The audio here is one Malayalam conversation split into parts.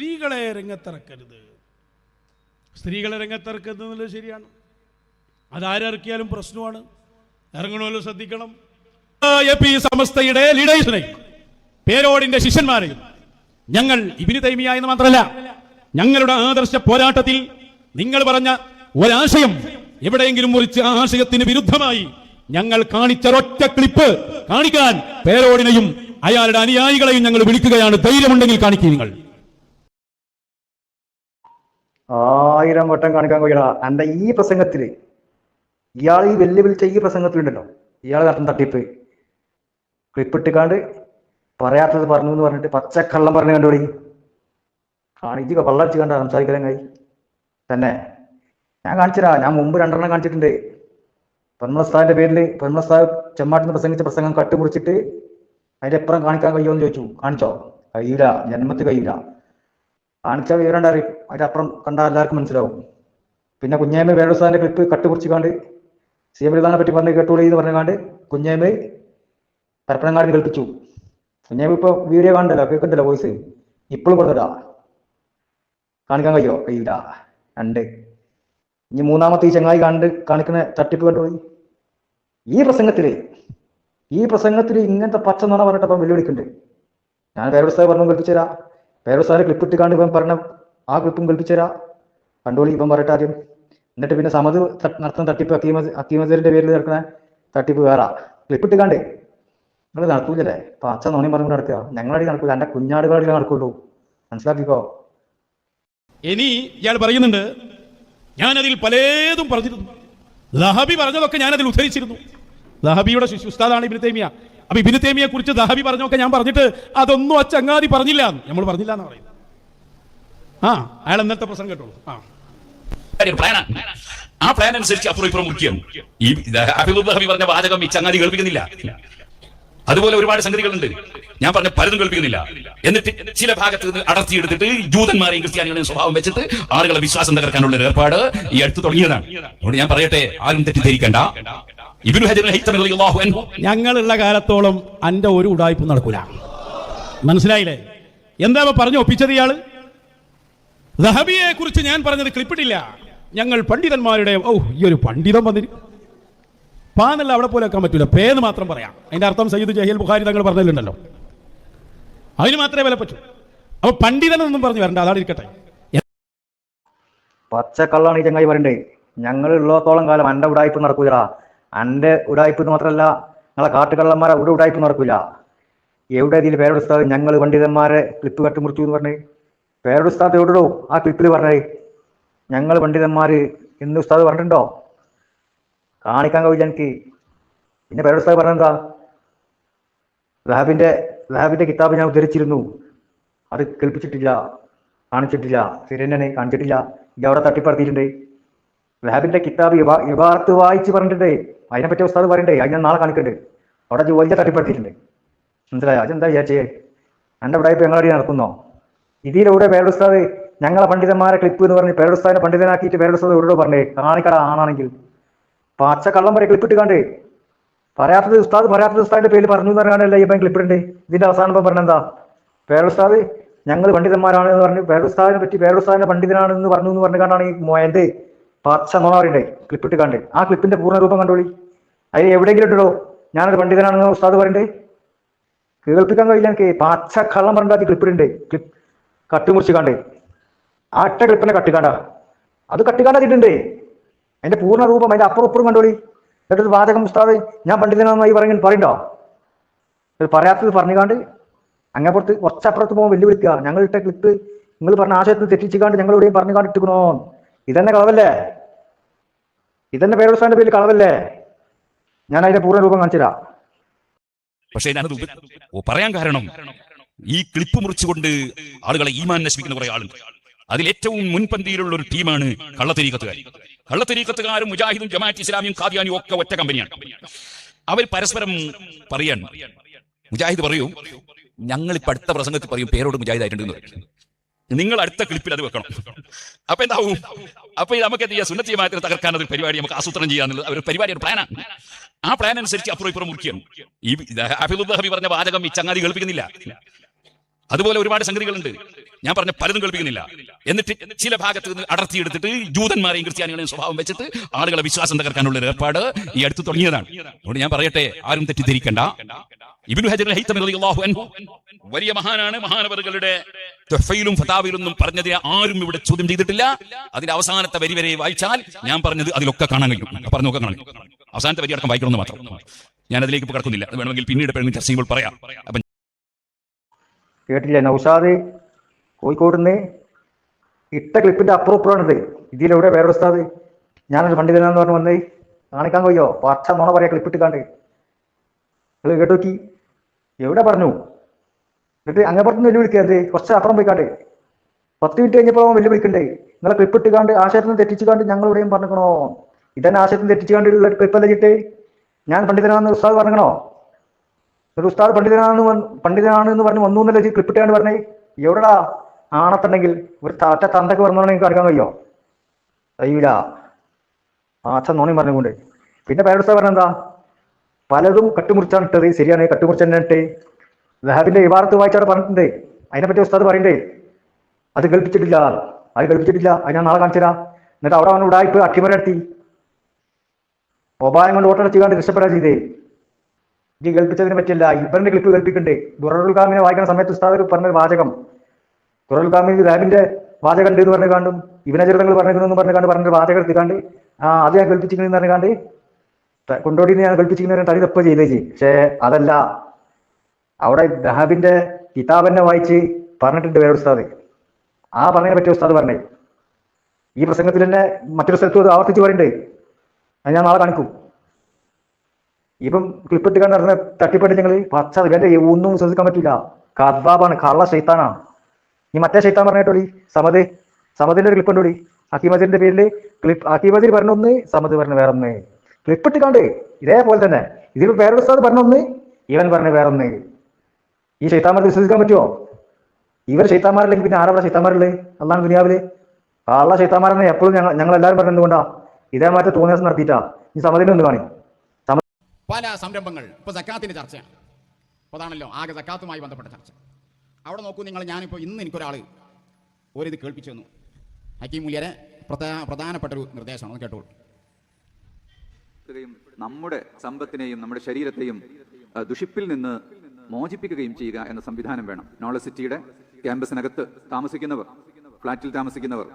സ്ത്രീകളെ രംഗത്തിറക്കരുത്. സ്ത്രീകളെ രംഗത്തിറക്കരുത് എന്നുള്ളത് ശരിയാണ്. അതാരിറക്കിയാലും പ്രശ്നമാണ്. ഇറങ്ങണമല്ലോ ശ്രദ്ധിക്കണം. സമസ്തയുടെ ലീഡേഴ്സിനെ പേരോടിന്റെ ശിഷ്യന്മാരെ ഞങ്ങൾ ഇബിന് തൈമിയ എന്ന് മാത്രമല്ല ഞങ്ങളുടെ ആദർശ പോരാട്ടത്തിൽ നിങ്ങൾ പറഞ്ഞ ഒരാശയം എവിടെയെങ്കിലും മുറിച്ച് ആ ആശയത്തിന് വിരുദ്ധമായി ഞങ്ങൾ കാണിച്ച ഒറ്റ ക്ലിപ്പ് കാണിക്കാൻ പേരോടിനെയും അയാളുടെ അനുയായികളെയും ഞങ്ങൾ വിളിക്കുകയാണ്. ധൈര്യമുണ്ടെങ്കിൽ കാണിക്കുക നിങ്ങൾ. ആയിരം വട്ടം കാണിക്കാൻ കഴിയടാ. എന്റെ ഈ പ്രസംഗത്തിൽ ഇയാൾ ഈ വെല്ലുവിളിച്ച ഈ പ്രസംഗത്തിലുണ്ടല്ലോ. ഇയാൾ നടത്തുന്ന തട്ടിപ്പ്. ക്ലിപ്പിട്ടിക്കാണ്ട് പറയാത്തത് പറഞ്ഞു എന്ന് പറഞ്ഞിട്ട് പച്ചക്കള്ളം പറഞ്ഞു കണ്ടോടി. കാണിച്ച് പള്ളടിച്ച് കണ്ട സംസാരിക്കലെങ്ങായി തന്നെ. ഞാൻ കാണിച്ചരാ ഞാൻ മുമ്പ് രണ്ടെണ്ണം കാണിച്ചിട്ടുണ്ട്. പെൺമസ്താവിന്റെ പേരിൽ പെൺമസ്താവ് ചെമ്മാട്ടിന്ന് പ്രസംഗിച്ച പ്രസംഗം കട്ടുമുറിച്ചിട്ട് അതിന്റെ എപ്പുറം കാണിക്കാൻ കഴിയുമോ എന്ന് ചോദിച്ചു. കാണിച്ചോ? കഴിയില്ല ജന്മത്തിൽ കഴിയില്ല കാണിച്ച വിവരം അറിയും അതിന്റെ അപ്പുറം കണ്ടാൽ എല്ലാവർക്കും മനസ്സിലാവും. പിന്നെ കുഞ്ഞേമ്മ വേണുസാറിന്റെ ക്ലിപ്പ് കട്ട് കുറിച്ചുകാണ്ട് സി എം എഴുതാനെ പറ്റി പറഞ്ഞ് കേട്ടോളി എന്ന് പറഞ്ഞുകാണ്ട് കുഞ്ഞേമ്മ പരപ്പനങ്ങാടിന് കേൾപ്പിച്ചു. കുഞ്ഞേമ്മ ഇപ്പൊ വീഡിയോ കാണണ്ടല്ലോ കേൾക്കണ്ടല്ലോ വോയിസ് ഇപ്പോഴും കൊടുത്തതാ കാണിക്കാൻ കഴിയോ? കഴിയില്ല രണ്ട്. ഇനി മൂന്നാമത്തെ ഈ ചങ്ങായി കണ്ട് കാണിക്കുന്ന തട്ടിപ്പ് കണ്ടോളി. ഈ പ്രസംഗത്തിൽ ഈ പ്രസംഗത്തിൽ ഇങ്ങനത്തെ പച്ച നുണ പറഞ്ഞിട്ട് അപ്പം വെല്ലുവിളിക്കുന്നുണ്ട്. ഞാൻ വേറെ സ്ഥലം പറഞ്ഞു കേൾപ്പിച്ചു തരാം സാറ് ക്ലിപ്പ് ഇട്ടിക്കാണ്ട് ഇവൻ പറഞ്ഞ ആ ക്ലിപ്പും കൽപ്പിച്ചരാ കണ്ടോളി ഇവൻ പറയട്ടെ ആദ്യം. എന്നിട്ട് പിന്നെ സമത് നടത്തുന്ന തട്ടിപ്പ് അക്കീമ അക്കീമതിന്റെ പേരിൽ നടക്കുന്ന തട്ടിപ്പ് വേറെ. ക്ലിപ്പ് ഇട്ടിക്കാണ്ട് നിങ്ങൾ നടക്കൂലേ അപ്പൊ അച്ഛൻ നോണി പറഞ്ഞു നടക്കുക. ഞങ്ങളടി നടക്കൂല. എന്റെ കുഞ്ഞാടുകളടി നടക്കുള്ളൂ. മനസ്സിലാക്കിക്കോ? ഇനി ഇയാൾ പറയുന്നുണ്ട് ഞാനതിൽ പലതും പറഞ്ഞിരുന്നു. ലഹബി പറഞ്ഞതൊക്കെ ഞാനതിൽ ഉദ്ധരിച്ചിരുന്നു. ലഹബിയുടെ ഉസ്താദാണ് ഇബിന് തേമിയ. അപ്പൊ ഇബിന് തേമിയെ കുറിച്ച് ദഹബി പറഞ്ഞൊക്കെ ഞാൻ പറഞ്ഞിട്ട് അതൊന്നും ആ ചങ്ങാതി പറഞ്ഞില്ല നമ്മൾ പറഞ്ഞില്ല എന്ന് പറയുന്നത്. ആ അയാൾ ഇന്നത്തെ പ്രസംഗം കേട്ടോളൂ. ആ. ആ പ്ലാൻ അനുസരിച്ച് അപ്പുറം ഈ പറഞ്ഞ വാചകം ഈ ചങ്ങാതി കേൾപ്പിക്കുന്നില്ല. അതുപോലെ ഒരുപാട് സംഗതികളുണ്ട്. ഞാൻ പറഞ്ഞ പലതും കേൾപ്പിക്കുന്നില്ല. എന്നിട്ട് ചില ഭാഗത്ത് നിന്ന് അടർത്തിയെടുത്തിട്ട് ജൂതന്മാരെയും ക്രിസ്ത്യാനികളെയും സ്വഭാവം വെച്ചിട്ട് ആളുകളെ വിശ്വാസം തകർക്കാനുള്ള ഏർപ്പാട് ഈ അടുത്ത് തുടങ്ങിയതാണ്. അതുകൊണ്ട് ഞാൻ പറയട്ടെ ആരും തെറ്റിദ്ധരിക്കണ്ട. ഇബിനു ഹജർ ഹൈത്തമി റളിയല്ലാഹു അൻഹു. ഞങ്ങളുള്ള കാലത്തോളം അന്റെ ഒരു ഉടായ്പ നടക്കൂല. മനസ്സിലായില്ലേ? എന്താ പറഞ്ഞു ഒപ്പിച്ചത് ഇയാൾ? ദഹബിയെ കുറിച്ച് ഞാൻ പറഞ്ഞത് ക്ലിപ്പിട്ടില്ല. ഞങ്ങൾ പണ്ഡിതന്മാരുടെ ഓ ഈ ഒരു പണ്ഡിതം വന്നിരി പാന്നല്ല അവിടെ പോലെ വെക്കാൻ പറ്റൂല. പേന്ന് മാത്രം പറയാം. അതിന്റെ അർത്ഥം സയ്യിദ് ജഹീൽ ബുഖാരി തങ്ങൾ പറഞ്ഞിട്ടുണ്ടല്ലോ. അതിന് മാത്രമേ വില പറ്റൂ അപ്പൊ പണ്ഡിതൻ എന്നും പറഞ്ഞു വരണ്ട. അതാണ് ഇരിക്കട്ടെ. പച്ചക്കള്ളാണ് ഈ ചങ്ങായി പറയണ്ടേ. ഞങ്ങൾ ഉള്ളത്തോളം കാലം അന്റെ ഉടായ്പ നടക്കൂലടാ. എന്റെ ഉടായ്പ എന്ന് മാത്രമല്ല നിങ്ങളെ കാട്ടുകള്ളന്മാരെ ഒരു ഉടായ്പ നടക്കൂല. എവിടെ ഇതിൽ പേരുസ്താദ് ഞങ്ങൾ പണ്ഡിതന്മാരെ ക്ലിപ്പ് കട്ടുമുറിച്ചു എന്ന് പറഞ്ഞേ. പേരുസ്താദ് എവിടെയോ ആ ക്ലിപ്പിൽ പറഞ്ഞേ. ഞങ്ങൾ പണ്ഡിതന്മാര് എന്ന് ഉസ്താദ് പറഞ്ഞിട്ടുണ്ടോ? കാണിക്കാൻ കഴിയില്ല എനിക്ക്. പിന്നെ പേരുസ്താദ് പറഞ്ഞെന്താ? ലാബിന്റെ ലാബിന്റെ കിതാബ് ഞാൻ ഉദ്ധരിച്ചിരുന്നു. അത് കേൾപ്പിച്ചിട്ടില്ല കാണിച്ചിട്ടില്ല. ശരിയെന്നെ കാണിച്ചിട്ടില്ല. ഇത് അവിടെ തട്ടിപ്പറത്തിയിട്ടുണ്ട് ലാബിന്റെ കിതാബ് യഥാർത്ഥ വായിച്ച് പറഞ്ഞിട്ടുണ്ട്. അതിനെപ്പറ്റി ഉസ്താദ് പറയണ്ടേ? അതിന് നാളെ കാണിക്കണ്ടേ. അവിടെ ജോലിയെ തട്ടിപ്പെടുത്തിയിട്ടുണ്ട് മനസ്സിലായോ? അതെന്താ വിചാരിച്ചേ? എന്റെ ഇവിടെ ഇപ്പൊ ഞങ്ങളടി നടക്കുന്നോ? ഇതിലൂടെ പേരുസ്താദ് ഞങ്ങളെ പണ്ഡിതന്മാരെ ക്ലിപ്പ് എന്ന് പറഞ്ഞ് പേരുസ്താദിനെ പണ്ഡിതനാക്കിയിട്ട് പേരുസ്താദ് ഇവരോട് പറഞ്ഞേ കാണിക്കട ആണാണെങ്കിൽ. പച്ച കള്ളം പറയും ക്ലിപ്പ് കണ്ടേ പറയാത്തത് ഉസ്താദ് പറയാത്തത് ഉസ്താദിന്റെ പേര് പറഞ്ഞു എന്ന് പറഞ്ഞാണല്ലേ ഇപ്പം ക്ലിപ്പിടണ്ടേ ഇതിന്റെ അവസാനം പറഞ്ഞെന്താ പേരുസ്താദ് ഞങ്ങൾ പണ്ഡിതന്മാരാണ് എന്ന് പറഞ്ഞു പേരുസ്താദിനെ പറ്റി പേരുസ്താദിന്റെ പണ്ഡിതനാണെന്ന് പറഞ്ഞു എന്ന് പറഞ്ഞു കണ്ടാണ് ഈ മോയന്റെ പച്ച നോണ പറയണ്ടേ ക്ലിപ്പിട്ട് കണ്ടേ ആ ക്ലിപ്പിന്റെ പൂർണ രൂപം കണ്ടോളി. അതിൽ എവിടെയെങ്കിലും ഇട്ടോ ഞാനൊരു പണ്ഡിതനാണെന്ന് ഉസ്താദ് പറയണ്ടേ. കേൾപ്പിക്കാൻ കഴിയില്ല എനിക്ക്. പച്ച കള്ളം പറഞ്ഞാൽ ക്ലിപ്പിടുണ്ട് ക്ലിപ്പ് കട്ടുമുറിച്ച് കണ്ടേ ഒറ്റ ക്ലിപ്പിനെ കട്ടിക്കാണ്ട. അത് കട്ടിക്കാണ്ടിട്ടുണ്ട് അതിന്റെ പൂർണ രൂപം അതിന്റെ അപ്പുറം ഇപ്പുറം കണ്ടോളി. എന്നിട്ടൊരു വാചകം ഉസ്താദ് ഞാൻ പണ്ഡിതനാണെന്നായി പറയും പറയണ്ടോ? പറയാത്തത് പറഞ്ഞുകാണ്ട് അങ്ങപ്പുറത്ത് കുറച്ചപ്പുറത്ത് പോകുമ്പോൾ വെല്ലുവിളിക്കുക ഞങ്ങൾ ഇട്ട ക്ലിപ്പ് നിങ്ങൾ പറഞ്ഞ ആശയത്തിൽ തെറ്റിച്ചുകാണ്ട് ഞങ്ങൾ ഇവിടെയും പറഞ്ഞു കാണ്ടിട്ടിക്കണോ ഇതന്നെ കളവല്ലേ? ഇതന്നെ പേരോത്സാന്റെ പേരിൽ കളവല്ലേ? ഞാൻ അതിന്റെ പൂർണ രൂപം കാണിച്ചുതരാം. പക്ഷേ ഞാനത് പറയാൻ കാരണം ഈ ക്ലിപ്പ് മുറിച്ചുകൊണ്ട് ആളുകളെ ഈമാൻ നശിപ്പിക്കുന്ന കുറെ ആളുണ്ട്. അതിൽ ഏറ്റവും മുൻപന്തിയിലുള്ള ഒരു ടീമാണ് കള്ളത്തരീക്കത്തുകാർ. കള്ളത്തരീക്കത്തുകാരും മുജാഹിദും ജമാഅത്ത് ഇസ്ലാമിയും ഖാദിയാനിയും ഒക്കെ ഒറ്റ കമ്പനിയാണ്. അവർ പരസ്പരം പറയാണ്. മുജാഹിദ് പറയൂ ഞങ്ങൾ ഇപ്പൊ അടുത്ത പ്രസംഗത്തിൽ പറയും പേരോട് മുജാഹിദ് ആയിട്ടുണ്ട് എന്ന് പറയും. നിങ്ങൾ അടുത്ത ക്ലിപ്പിൽ അത് വെക്കണം. അപ്പൊ എന്താവും? അപ്പൊ നമുക്ക് എന്ത് ചെയ്യാം? സുന്നത്തി മാത്രം തകർക്കാൻ പരിപാടി നമുക്ക് ആസൂത്രണം ചെയ്യാന്നുള്ളത് ഒരു പരിപാടി ഒരു പ്ലാനാണ് ആ പ്ലാൻ അനുസരിച്ച് അപ്പുറം ഇപ്പുറം മുറിക്കുകയാണ് ഈ ഹബി പറഞ്ഞ വാചകം ഈ ചങ്ങാതി കേൾപ്പിക്കുന്നില്ല. അതുപോലെ ഒരുപാട് സംഗതികളുണ്ട്. ഞാൻ പറഞ്ഞ പലതും കേൾപ്പിക്കുന്നില്ല. എന്നിട്ട് ചില ഭാഗത്ത് നിന്ന് അടർത്തിയെടുത്തിട്ട് ജൂതന്മാരെയും ക്രിസ്ത്യാനികളെയും സ്വഭാവം വെച്ചിട്ട് ആളുകളെ വിശ്വാസം തകർക്കാനുള്ള ഏർപ്പാട് ഈ അടുത്ത് തുടങ്ങിയതാണ്. അതുകൊണ്ട് ഞാൻ പറയട്ടെ ആരും തെറ്റിദ്ധരിക്കണ്ട. വലിയ മഹാനാണ് മഹാനവറുകളുടെ തുഹ്ഫയിലും ഫതാവിലൊന്നും പറഞ്ഞതിനെ ആരും ഇവിടെ ചോദ്യം ചെയ്തിട്ടില്ല. അതിന്റെ അവസാനത്തെ വരി വരെ വായിച്ചാൽ ഞാൻ പറഞ്ഞത് അതിലൊക്കെ കാണാൻ കഴിയും. പറഞ്ഞു കാണാൻ അവസാനത്തെ വരി അടക്കം വായിക്കണമെന്ന് മാത്രം. ഞാൻ അതിലേക്ക് ഇപ്പൊ കിടക്കുന്നില്ല. അത് വേണമെങ്കിൽ പിന്നീട് ചർച്ച ചെയ്യുമ്പോൾ പറയാം. കേട്ടില്ല നൗഷാദ്? കോഴിക്കോട് നിന്ന് ഇട്ട ക്ലിപ്പിന്റെ അപ്രൂപ്പറാണിത് ഇതിലെവിടെ? വേറെ ഉസ്താദ്. ഞാനൊരു പണ്ഡിതനാന്ന് പറഞ്ഞു വന്നേ കാണിക്കാൻ കഴിയോ പച്ച നോണ പറയാ ക്ലിപ്പിട്ട് കാണ്ട് നിങ്ങൾ കേട്ടു നോക്കി എവിടെ പറഞ്ഞു? എന്നിട്ട് അങ്ങനെ പുറത്ത് വെല്ലുവിളിക്കരുത് കുറച്ച് അപ്പുറം പോയിക്കാട്ടെ പത്ത് മിനിറ്റ് കഴിഞ്ഞപ്പോൾ അവൻ വെല്ലുവിളിക്കണ്ടേ നിങ്ങളെ ക്ലിപ്പ് ഇട്ടുകാണ്ട് ആശയത്തിന് തെറ്റിച്ചുകാണ്ട് ഞങ്ങൾ ഇവിടെയും പറഞ്ഞിക്കണോ? ഇതന്നെ ആശയത്തിന് തെറ്റിച്ചുകാണ്ടുള്ള ക്ലിപ്പ് ക്ലിപ്പല്ല ചിട്ട് ഞാൻ പണ്ഡിതനാണെന്ന് ഉസ്താദ് പറഞ്ഞോ ഒരു ഉസ്താദ് പണ്ഡിതനാണെന്ന് പണ്ഡിതനാണ് എന്ന് പറഞ്ഞ് വന്നു എന്നല്ലേ ഇട്ടാണ്ട് പറഞ്ഞേ? എവിടെടാ? ആണത്തുണ്ടെങ്കിൽ ഒരു താറ്റ തണ്ടൊക്കെ പറഞ്ഞോണെങ്കിൽ കാണിക്കാൻ കഴിയോ? കഴിയില്ല അച്ഛൻ നോണി പറഞ്ഞുകൊണ്ട്. പിന്നെ പേരുസ്താ പറഞ്ഞെന്താ? പലതും കട്ടുമുറിച്ചാണ് ഇട്ടത്. ശരിയാണ് കട്ടുമുറിച്ചെന്നെ ഇട്ട്. ദഹാബിന്റെ ഇവാറത്ത് വായിച്ചാണ് പറഞ്ഞിട്ടുണ്ട്. അതിനെപ്പറ്റി ഉസ്താദ് പറയണ്ടേ അത് കൽപ്പിച്ചിട്ടില്ല അത് കൽപ്പിച്ചിട്ടില്ല അത് ഞാൻ നാളെ കാണിച്ചുതരാം. എന്നിട്ട് അവിടെ വന്ന് ഉടായ്പ് അട്ടിമരത്തി ഉപായം കൊണ്ട് ഓട്ടടച്ച് രക്ഷപ്പെടാ ചെയ്തേ. ഇത് കേൾപ്പിച്ചതിനെ പറ്റിയല്ല. ഇവരുടെ ക്ലിപ്പ് കേൾപ്പിക്കണ്ടേ ദുറൽ വായിക്കുന്ന സമയത്ത് ഉസ്താദ് പറഞ്ഞ വാചകം. ദുറൽ കാമിന് റാബിന്റെ വാചകം ഉണ്ട് എന്ന് പറഞ്ഞു കാണും ഇവനചരിതങ്ങൾ പറഞ്ഞിരുന്നു പറഞ്ഞു കണ്ട് പറഞ്ഞ വാചകം എടുത്തുകാണ്ട് ആ അത് ഞാൻ കേൾപ്പിച്ചിരിക്കുന്നു പറഞ്ഞു കൊണ്ടോടി ഞാൻ കൽപ്പിച്ചിരിക്കുന്ന തടി തപ്പ് ചെയ്തേ ചെയ്യും പക്ഷേ അതല്ല. അവിടെ ദഹാബിന്റെ കിതാബന്നെ വായിച്ച് പറഞ്ഞിട്ടുണ്ട് വേറെ ഉസ്താദ്. ആ പറഞ്ഞതിനെ പറ്റിയ ഉസ്താദ് പറഞ്ഞേ. ഈ പ്രസംഗത്തിൽ തന്നെ മറ്റൊരു സ്ഥലത്ത് അത് ആവർത്തിച്ച് പറയണ്ടേ അത് ഞാൻ നാളെ കാണിക്കും. ഇപ്പം ക്ലിപ്പിട്ട് കണ്ട് നടന്ന തട്ടിപ്പെട്ട് നിങ്ങൾ പച്ച ഇവന്റെ ഒന്നും ശ്രദ്ധിക്കാൻ പറ്റില്ല കർബാബാണ് കള്ള ശൈത്താനാണ് നീ മറ്റേ ശൈത്താൻ പറഞ്ഞിട്ടോളി സമത് സമതിന്റെ ഒരു ക്ലിപ്പ് ഉണ്ടോളി അക്കീമതിന്റെ പേരിൽ ക്ലിപ്പ് അക്കീമതിൽ പറഞ്ഞൊന്ന് സമത് പറഞ്ഞു വേറെ ഒന്ന് ക്ലിപ്പിട്ട് കണ്ടേ ഇതേപോലെ തന്നെ. ഇതിൽ വേറൊരു സ്ഥലത്ത് പറഞ്ഞൊന്ന് ഇവൻ പറഞ്ഞ വേറൊന്ന്. ഈ ശൈത്താമാരെ വിശ്വസിക്കാൻ പറ്റുമോ ഇവർ ശൈത്താമാരല്ലെങ്കിൽ പിന്നെ ആരാ ശൈത്താമാരല്ലേ അള്ളാഹ് ദുനിയാവിൽ. കള്ള ശൈത്താന്മാരെന്ന് എപ്പോഴും ഞങ്ങൾ ഞങ്ങൾ എല്ലാവരും പറഞ്ഞതുകൊണ്ടാ ഇതേ മാറ്റം തോന്നിയാസം നടത്തിയിട്ടാ. ഈ സമതിനെ ഒന്ന് കാണി. പല സംരംഭങ്ങൾ ഇപ്പൊ സക്കാത്തിന്റെ ചർച്ചയാണ്. അപ്പോൾ അതാണല്ലോ ആകെ സക്കാത്തുമായി ബന്ധപ്പെട്ട ചർച്ച. അവിടെ നോക്കൂ നിങ്ങൾ ഞാനിപ്പോൾ ഇന്ന് എനിക്കൊരാൾ ഒരിത് കേൾപ്പിച്ചു തന്നു. ഹക്കീം മുല്യരെ പ്രധാ പ്രധാനപ്പെട്ട ഒരു നിർദ്ദേശമാണ് കേട്ടോളൂ. യും നമ്മുടെ സമ്പത്തിനെയും നമ്മുടെ ശരീരത്തെയും ദുഷിപ്പിൽ നിന്ന് മോചിപ്പിക്കുകയും ചെയ്യുക എന്ന സംവിധാനം വേണം. നോളജ് സിറ്റിയുടെ ക്യാമ്പസിനകത്ത് താമസിക്കുന്നവർ ഫ്ളാറ്റിൽ താമസിക്കുന്നവർ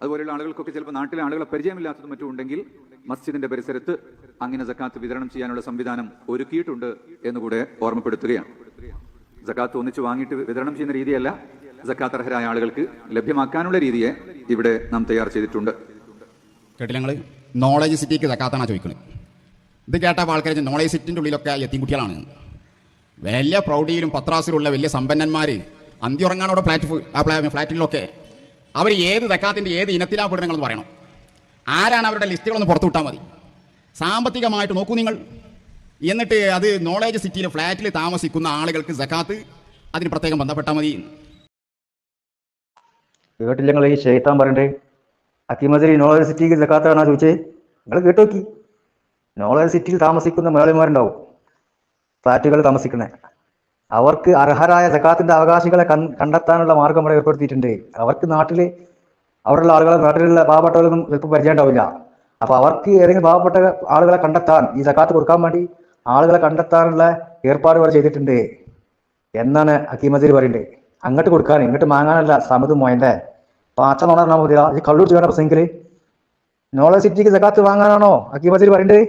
അതുപോലെയുള്ള ആളുകൾക്കൊക്കെ ചിലപ്പോൾ നാട്ടിലെ ആളുകളെ പരിചയമില്ലാത്തതും മറ്റും ഉണ്ടെങ്കിൽ മസ്ജിദിന്റെ പരിസരത്ത് അങ്ങനെ സക്കാത്ത് വിതരണം ചെയ്യാനുള്ള സംവിധാനം ഒരുക്കിയിട്ടുണ്ട് എന്നുകൂടെ ഓർമ്മപ്പെടുത്തുകയാണ്. സക്കാത്ത് ഒന്നിച്ച് വാങ്ങിയിട്ട് വിതരണം ചെയ്യുന്ന രീതിയല്ല സക്കാത്ത് അർഹരായ ആളുകൾക്ക് ലഭ്യമാക്കാനുള്ള രീതിയെ ഇവിടെ നാം തയ്യാർ ചെയ്തിട്ടുണ്ട്. കേട്ടില്ല നോളജ് സിറ്റിക്ക് സക്കാത്താണ് ചോദിക്കുന്നത്. ഇത് കേട്ട ആൾക്കാർ നോളേജ് സിറ്റിന്റെ ഉള്ളിലൊക്കെ എത്തിക്കുട്ടികളാണ് വലിയ പ്രൗഢിയിലും പത്രാസിലുള്ള വലിയ സമ്പന്നന്മാർ അവിടെ ഫ്ലാറ്റ് ആ ഫ്ലാ- ഫ്ലാറ്റിലൊക്കെ. അവർ ഏത് തക്കാത്തിന്റെ ഏത് ഇനത്തിലാണ് പെടുന്നതെന്ന് പറയണം. ആരാണ് അവരുടെ ലിസ്റ്റുകളൊന്ന് പുറത്തു വിട്ടാൽ മതി. സാമ്പത്തികമായിട്ട് നോക്കൂ നിങ്ങൾ. എന്നിട്ട് അത് നോളേജ് സിറ്റിയിലെ ഫ്ലാറ്റിൽ താമസിക്കുന്ന ആളുകൾക്ക് സക്കാത്ത് അതിന് പ്രത്യേകം ബന്ധപ്പെട്ടാൽ മതി. കേട്ടില്ല നിങ്ങൾ ഈ ഷെയ്ത്താൻ പറയണ്ടേ. അക്കിമതിരി നോളജ് സിറ്റിക്ക് ജക്കാത്താണോ ചോദിച്ചേ? നിങ്ങൾ കേട്ടു നോക്കി നോളജ് സിറ്റിയിൽ താമസിക്കുന്ന മേളിമാരുണ്ടാവും ഫ്ലാറ്റുകൾ താമസിക്കുന്നത് അവർക്ക് അർഹരായ ജക്കാത്തിന്റെ അവകാശികളെ കണ്ടെത്താനുള്ള മാർഗം ഇവിടെ ഏർപ്പെടുത്തിയിട്ടുണ്ട്. അവർക്ക് നാട്ടിൽ അവിടെയുള്ള ആളുകളെ നാട്ടിലുള്ള പാവപ്പെട്ടവരൊന്നും ചിലപ്പോൾ പരിചയം ഉണ്ടാവില്ല അപ്പൊ അവർക്ക് ഏതെങ്കിലും പാവപ്പെട്ട ആളുകളെ കണ്ടെത്താൻ ഈ ജക്കാത്ത് കൊടുക്കാൻ വേണ്ടി ആളുകളെ കണ്ടെത്താനുള്ള ഏർപ്പാട് ഇവിടെ ചെയ്തിട്ടുണ്ട്. എന്നാണ് അക്കീമതിൽ പറയുന്നത്. അങ്ങോട്ട് കൊടുക്കാൻ ഇങ്ങോട്ട് വാങ്ങാനല്ല സമത് മോയന്റെ അപ്പൊ അച്ഛൻ പറഞ്ഞാൽ മതി ഈ കള്ളൂർ ചെയ്യണ പ്രസംഗിക്കൽ നോളജ് സിറ്റിക്ക് ജക്കാത്ത് വാങ്ങാനാണോ? അക്കീമതിൽ പറയണ്ടേ.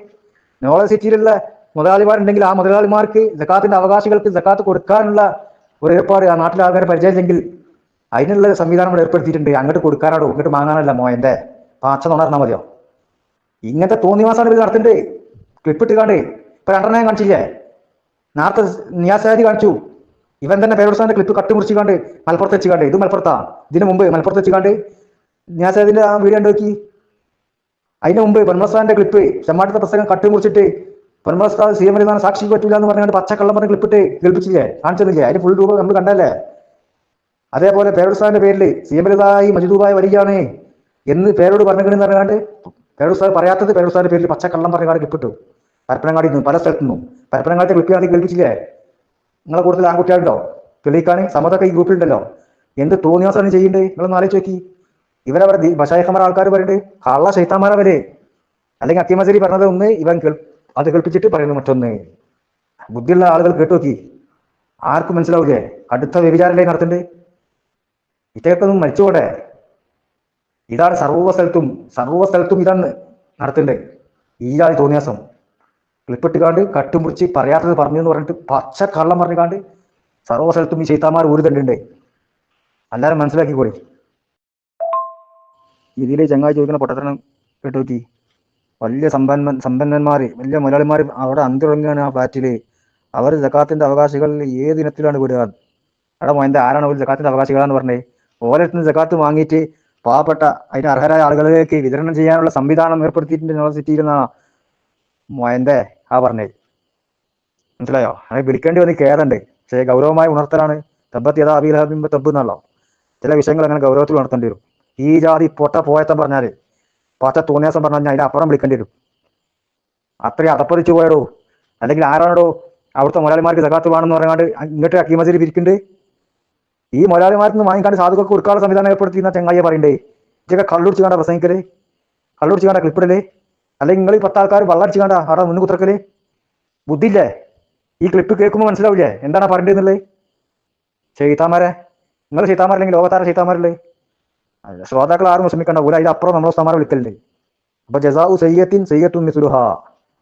നോളജ് സിറ്റിയിലുള്ള മുതലാളിമാരുണ്ടെങ്കിൽ ആ മുതലാളിമാർക്ക് ജക്കാത്തിന്റെ അവകാശികൾക്ക് ജക്കാത്ത് കൊടുക്കാനുള്ള ഒരു ഏർപ്പാട് ആ നാട്ടിലെ ആൾക്കാരെ പരിചയമില്ലെങ്കിൽ അതിനുള്ള സംവിധാനം ഇവിടെ ഏർപ്പെടുത്തിയിട്ടുണ്ട്. അങ്ങോട്ട് കൊടുക്കാനാണോ? ഇങ്ങോട്ട് വാങ്ങാനല്ല മോയന്റെ. പാച്ച നോണ പറഞ്ഞാൽ മതിയോ? ഇങ്ങനത്തെ തോന്നിവാസാണ് ഇത് നടത്തുന്നത്. ക്ലിപ്പിട്ട് കാണ്ട് ഇപ്പൊ രണ്ടെണ്ണം കാണിച്ചില്ലേ? നേരത്തെ നിയാസാരി കാണിച്ചു. ഇവൻ തന്നെ പേരോത്സാന്റെ ക്ലിപ്പ് കട്ട് മുറിച്ചുകാണ്ട് മലപ്പുറത്ത് വെച്ചുകാണ്ട്. ഇത് മലപ്പുറത്താ. ഇതിനു മുമ്പ് മലപ്പുറത്ത് വെച്ചുകാണ്ട്. നിയാസാദിന്റെ ആ വീഡിയോ നോക്കി. അതിന് മുമ്പ് പന്മസ്ഥാന്റെ ക്ലിപ്പ് ചെമ്മാട്ടത്തെ പ്രസംഗം കട്ട് മുറിച്ചിട്ട് പന്മസ്ഥാൻ സി എം എന്നാണ് സാക്ഷി പറ്റൂല എന്ന് പറഞ്ഞാണ്ട് പച്ചക്കള്ളം പറഞ്ഞ് ക്ലിപ്പിട്ട് കേൾപ്പിച്ചില്ലേ? കാണിച്ചതില്ലേ അതിന് ഫുൾ രൂപം നമ്മൾ കണ്ടല്ലേ അതേപോലെ പേരോത്സാന്റെ പേരിൽ സി എം എഴുതായി മജിദൂബായി വരികയാണ് എന്ന് പേരോട് പറഞ്ഞിട്ടുണ്ടെന്ന് പറഞ്ഞാണ്ട് പേരോത്സാദ് പറയാത്തത് പേരോത്സാന്റെ പേരിൽ പച്ചക്കള്ളം പറഞ്ഞാണ്ട് ക്ലിപ്പിട്ടു പരപ്പനങ്ങാടി നിന്ന് പല സ്ഥലത്തു നിന്നും. പരപ്പനങ്ങാടി ക്ലിപ്പിയാണെങ്കിൽ കേൾപ്പിച്ചില്ലേ? നിങ്ങളെ കൂടുതൽ ആൺകുട്ടികളുണ്ടോ? തെളിയിക്കാൻ സമതൊക്കെ ഈ ഗ്രൂപ്പിലുണ്ടല്ലോ എന്ത് തോന്നിയാസാണ് ചെയ്യേണ്ടത് നിങ്ങളൊന്ന് ആലോചിച്ച് നോക്കി. ഇവരവരെ ബഷായഹമാർ ആൾക്കാർ പറയുന്നുണ്ട് കള്ള അവർ അല്ലെങ്കിൽ അക്കിമസരി പറഞ്ഞത് ഒന്ന് ഇവൻ കേൾ അത് കേൾപ്പിച്ചിട്ട് പറയുന്നു മറ്റൊന്ന്. ബുദ്ധിയുള്ള ആളുകൾ കേട്ടു നോക്കി ആർക്കും മനസ്സിലാവില്ലേ അടുത്ത വ്യഭിചാരല്ലേ നടത്തുന്നുണ്ട് ഇതൊക്കെ മരിച്ചുകൂടെ ഇതാണ് സർവ സ്ഥലത്തും സർവ സ്ഥലത്തും ഇതാണ് നടത്തുന്നുണ്ട് ഈ ജാതി തോന്നിയാസം. ക്ലിപ്പിട്ടുകാണ്ട് കട്ടുമുറിച്ച് പറയാത്തത് പറഞ്ഞു എന്ന് പറഞ്ഞിട്ട് പച്ച കള്ളം പറഞ്ഞുകാണ്ട് സർവ സ്ഥലത്തും ഈ ചൈത്താമാർ ഊരുതണ്ടുണ്ട് എല്ലാവരും മനസ്സിലാക്കിക്കോളി. ഇതിലെ ചങ്ങായി ചോദിക്കുന്ന പൊട്ടത്തരം കേട്ടു നോക്കി. വലിയ സമ്പന്ന സമ്പന്നന്മാർ വലിയ മുതലാളിമാർ അവിടെ അന്തിറങ്ങാണ് ആ ഫ്ലാറ്റിൽ അവർ ജക്കാത്തിന്റെ അവകാശികൾ ഏത് ഇനത്തിലാണ് വിടുക? അവിടെ മോന്റെ ആരാണ് ഒരു ജക്കാത്തിന്റെ അവകാശികളാന്ന് പറഞ്ഞേ? ഓരോരുത്തരും ജക്കാത്ത് വാങ്ങിയിട്ട് പാവപ്പെട്ട അതിന് അർഹരായ ആളുകളിലേക്ക് വിതരണം ചെയ്യാനുള്ള സംവിധാനം ഏർപ്പെടുത്തിയിട്ടുണ്ട് യൂണിവേഴ്സിറ്റിയിൽ നിന്നാണ് മോയന്റെ ആ പറഞ്ഞത് മനസ്സിലായോ? അത് വിളിക്കേണ്ടി വന്ന് കേറണ്ട് പക്ഷേ ഗൗരവമായി ഉണർത്തലാണ്. തബ്ബത്ത് യഥാ അബീലഹബിംബ തബ്ബ് എന്നല്ലോ ചില വിഷയങ്ങൾ അങ്ങനെ ഗൗരവത്തിൽ ഉണർത്തേണ്ടി വരും. ഈ ജാതി പൊട്ട പോയത്തം പറഞ്ഞാൽ പച്ച തോന്നിയാസം പറഞ്ഞാൽ അതിന്റെ അപ്പുറം വിളിക്കേണ്ടി വരും. അത്രയും അതപ്പതിച്ചു പോയടോ. അല്ലെങ്കിൽ ആരാണോ അവിടുത്തെ മുതലാളിമാർക്ക് സകാത്ത് വേണമെന്ന് പറയാണ്ട് ഇങ്ങോട്ട് അക്കീമസരി പിരിക്കുന്നുണ്ട് ഈ മുതലാളിമാർക്ക് നിന്ന് വാങ്ങിക്കാണ്ട് സാധുക്കൾക്ക് കൊടുക്കാനുള്ള സംവിധാനം ഏർപ്പെടുത്തിയെന്ന ചെങ്ങായിയെ പറയണ്ടേ? ഇതൊക്കെ കള്ളുടിച്ച് കണ്ട പ്രസംഗിക്കൽ? കള്ളുടിച്ച് കണ്ട ക്ലിപ്പിടൽ? അല്ലെങ്കിൽ നിങ്ങൾ പത്താൾക്കാർ വള്ളടിച്ച് കണ്ട അവിടെ മുന്നു കുത്തിറക്കൽ ബുദ്ധിയില്ലേ? ഈ ക്ലിപ്പ് കേൾക്കുമ്പോൾ മനസ്സിലാവില്ലേ? എന്താണ് പറയേണ്ടതെന്നുള്ളത് ചെയ്താമാരെ നിങ്ങൾ ചെയ്താമാരല്ലെങ്കിൽ ലോകത്താരെ ചെയ്താമാരല്ലേ ശ്രോതാക്കൾ ആരും വിഷമിക്കണ്ട. ഒരു അതിലപ്പുറം നമ്മൾ സ്ഥാനം വിളിക്കലുണ്ട്. അപ്പൊ ജസാഉ സയ്യത്തിൻ സയ്യത്തു മിസുലുഹ.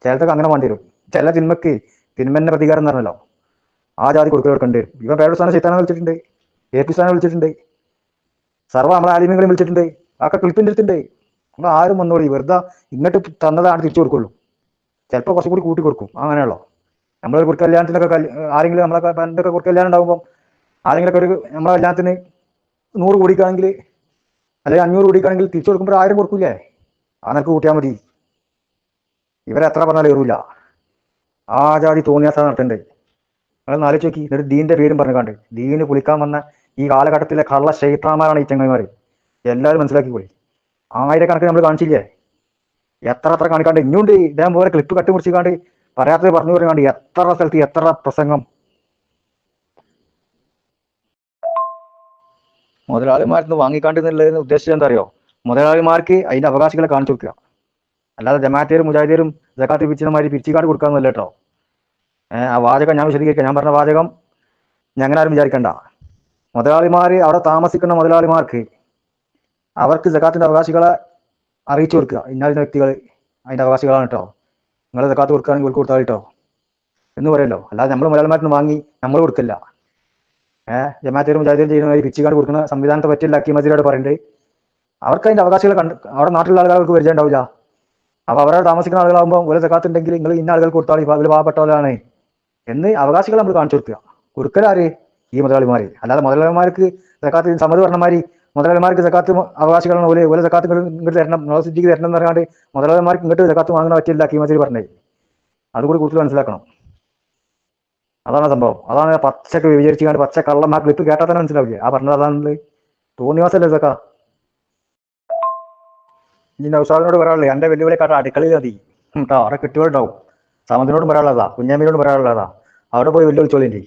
ചിലതൊക്കെ അങ്ങനെ വേണ്ടി വരും. ചില തിന്മക്ക് തിന്മന്റെ പ്രതികാരം എന്ന് പറഞ്ഞല്ലോ. ആ ജാതി കൊടുക്കുന്നവർക്കുണ്ട് ഇവൻ പേരുടെ സ്ഥാനം ചെയ്താനെ വിളിച്ചിട്ടുണ്ട്. എ പി സ്ഥാനം വിളിച്ചിട്ടുണ്ട്. സർവ നമ്മളെ ആലിമ്യങ്ങളെയും വിളിച്ചിട്ടുണ്ട്. ഒക്കെ ക്ലിപ്പിന്റെ അടുത്തുണ്ട്. നമ്മൾ ആരും വന്നോളി. വെറുതെ ഇങ്ങോട്ട് തന്നതാണ് തിരിച്ചു കൊടുക്കുള്ളൂ. ചിലപ്പോൾ കുറച്ചും കൂടി കൂട്ടി കൊടുക്കും. അങ്ങനെയുള്ളൂ നമ്മളൊരു കുറി കല്യാണത്തിനൊക്കെ ആരെങ്കിലും നമ്മളെ പണ്ടൊക്കെ കുറി കല്യാണം ഉണ്ടാകുമ്പോൾ ആരെങ്കിലൊക്കെ ഒരു നമ്മളെ കല്യാണത്തിന് നൂറ് കൂടിക്കാണെങ്കിൽ അല്ലെങ്കിൽ അഞ്ഞൂറ് കൂടിക്കാണെങ്കിൽ തിരിച്ചു കൊടുക്കുമ്പോൾ ആയിരം കൊടുക്കൂലേ? ആ നിനക്ക് കൂട്ടിയാൽ മതി. ഇവരെ എത്ര പറഞ്ഞാലും ഏറൂല. ആ ജാതി തോന്നിയാത്ത നടത്തണ്ടേ? നിങ്ങൾ നാല് ചോക്കി എന്നിട്ട് ദീന്റെ പേരും പറഞ്ഞു കണ്ട്. ദീന് കുളിക്കാൻ വന്ന ഈ കാലഘട്ടത്തിലെ കള്ള ശൈത്താന്മാരാണ് ഈ ചെങ്ങന്മാർ എല്ലാവരും മനസ്സിലാക്കി പോയി ആയിരക്കണക്കിന് നമ്മൾ കാണിച്ചില്ലേ? എത്ര എത്ര കാണിക്കാണ്ട്. ഇനിയുണ്ട് ഇദ്ദേഹം പോലെ ക്ലിപ്പ് കട്ടി മുറിച്ചിക്കാണ്ട് പറയാത്തത് പറഞ്ഞു പറഞ്ഞാണ്ട് എത്ര സ്ഥലത്ത് എത്ര പ്രസംഗം. മുതലാളിമാർക്ക് വാങ്ങിക്കാണ്ട് എന്നുള്ളതിന് ഉദ്ദേശിച്ചത് എന്താ അറിയോ മുതലാളിമാർക്ക് അതിന്റെ അവകാശികളെ കാണിച്ചു കൊടുക്കുക. അല്ലാതെ ജമാഅത്തേരും മുജാഹിദീരും ജക്കാത്ത് പിരിച്ചമാതിരി പിരിച്ചിക്കാണ്ട് കൊടുക്കാമെന്നല്ല കേട്ടോ. ആ വാചകം ഞാൻ വിശദീകരിക്കാം. ഞാൻ പറഞ്ഞ വാചകം ഞങ്ങനെ ആരും വിചാരിക്കണ്ട. മുതലാളിമാർ അവിടെ താമസിക്കുന്ന മുതലാളിമാർക്ക് അവർക്ക് ജക്കാത്തിന്റെ അവകാശികളെ അറിയിച്ചു കൊടുക്കുക. ഇന്നാലിന്ന വ്യക്തികൾ അതിന്റെ അവകാശികളാണ് കേട്ടോ. നിങ്ങൾ ജക്കാത്ത് കൊടുക്കുകയാണെങ്കിൽ കൊടുത്താൽ കേട്ടോ. എന്ന് പറയല്ലോ. അല്ലാതെ നമ്മൾ മുതലാളിമാരിൽ നിന്ന് വാങ്ങി നമ്മൾ കൊടുക്കില്ല. ഏഹ് ജമാഅത്തേർ മുജാഹിദീൻ ചെയ്യുന്ന ഈ പിച്ചുകാട് കൊടുക്കുന്ന സംവിധാനത്തെ പറ്റില്ല അക്കിമതിരോട് പറയണ്ടേ. അവർക്ക് അതിന്റെ അവകാശികളെ കണ്ട് അവിടെ നാട്ടിലുള്ള ആളുകൾക്ക് പരിചയമുണ്ടാവില്ല. അപ്പൊ അവരവിടെ താമസിക്കുന്ന ആളുകളാകുമ്പോൾ ഒരു ജക്കാത്ത് ഉണ്ടെങ്കിൽ നിങ്ങൾ ഇന്ന ആളുകൾ കൊടുത്താൽ ഇവർ പാവപ്പെട്ടവരാണ് എന്ന് അവകാശികൾ നമ്മൾ കാണിച്ചു കൊടുക്കുക. കൊടുക്കലാര്? ഈ മുതലാളിമാര്. അല്ലാതെ മുതലാളിമാർക്ക് സക്കാത്ത് സമ്മതി പറഞ്ഞമാരി മുതലാളിമാർക്ക് ജക്കാത്ത് അവകാശികളാണ് പോലെ ഓരോ ജക്കാത്ത് ഇങ്ങോട്ട് തരണം നോളജ് സിറ്റിക്ക് തരണം എന്ന് പറഞ്ഞാണ്ട് മുതലാളിമാർക്ക് ഇങ്ങോട്ട് സക്കാത്ത് വാങ്ങാൻ പറ്റില്ല കീമതിരി പറഞ്ഞത്. അതുകൂടി കൂടുതൽ മനസ്സിലാക്കണം. അതാണ് സംഭവം. അതാണ് പച്ചക്ക് വിചാരിച്ചുകൊണ്ട് പച്ച കള്ളം ആ ക്ലിപ്പ് കേട്ടാൽ തന്നെ മനസ്സിലാവില്ലേ? ആ പറഞ്ഞത് അതാണല്ലേ തോന്നിവാസല്ലേ ഇതൊക്കെ? ഇനി നൗസാദിനോട് പറയാനുള്ളത് എന്റെ വെല്ലുവിളി കാട്ടാ അടുക്കളയിൽ മതി. കേട്ടോ അവിടെ കെട്ടുകളുണ്ടാവും സമതിനോടും പറയാനുള്ളതാ കുഞ്ഞാമ്മിനോടും പറയാനുള്ളതാ. അവിടെ പോയി വെല്ലുവിളിച്ചോളിന്റെ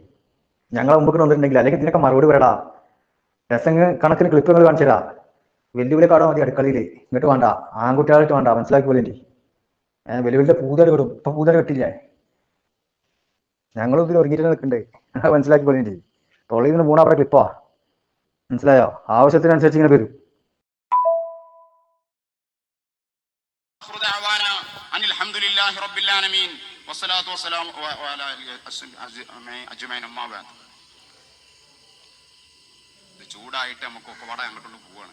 ഞങ്ങളെ മുമ്പ് വന്നിട്ടുണ്ടെങ്കിൽ അല്ലെങ്കിൽ ഇതിനൊക്കെ മറുപടി പറയടാ. രസങ്ങ് കണക്കിന് ക്ലിപ്പുകൾ കാണിച്ചതാ വെല്ലുവിളി കാടാൻ മതി അടുക്കളയിൽ ഇങ്ങോട്ട് വേണ്ട. ആൺകുട്ടികളായിട്ട് വേണ്ട. മനസ്സിലാക്കി പോലെ ഏഹ് വെല്ലുവിളിന്റെ പൂതൽ കിടും. ഇപ്പൊ പൂതൽ കിട്ടില്ലേ ഞങ്ങളും ഇതിൽ ഒരുങ്ങിയിട്ട് നിൽക്കണ്ടേ. മനസ്സിലാക്കി പോയിട്ട് തൊള്ളിയിൽ നിന്ന് പോണ അവിടെ ക്ലിപ്പാ മനസ്സിലായോ? ആവശ്യത്തിനനുസരിച്ച് ഇങ്ങനെ വരും. ചൂടായിട്ട് നമുക്കൊക്കെ വട അങ്ങോട്ടുള്ള പോവാണ്.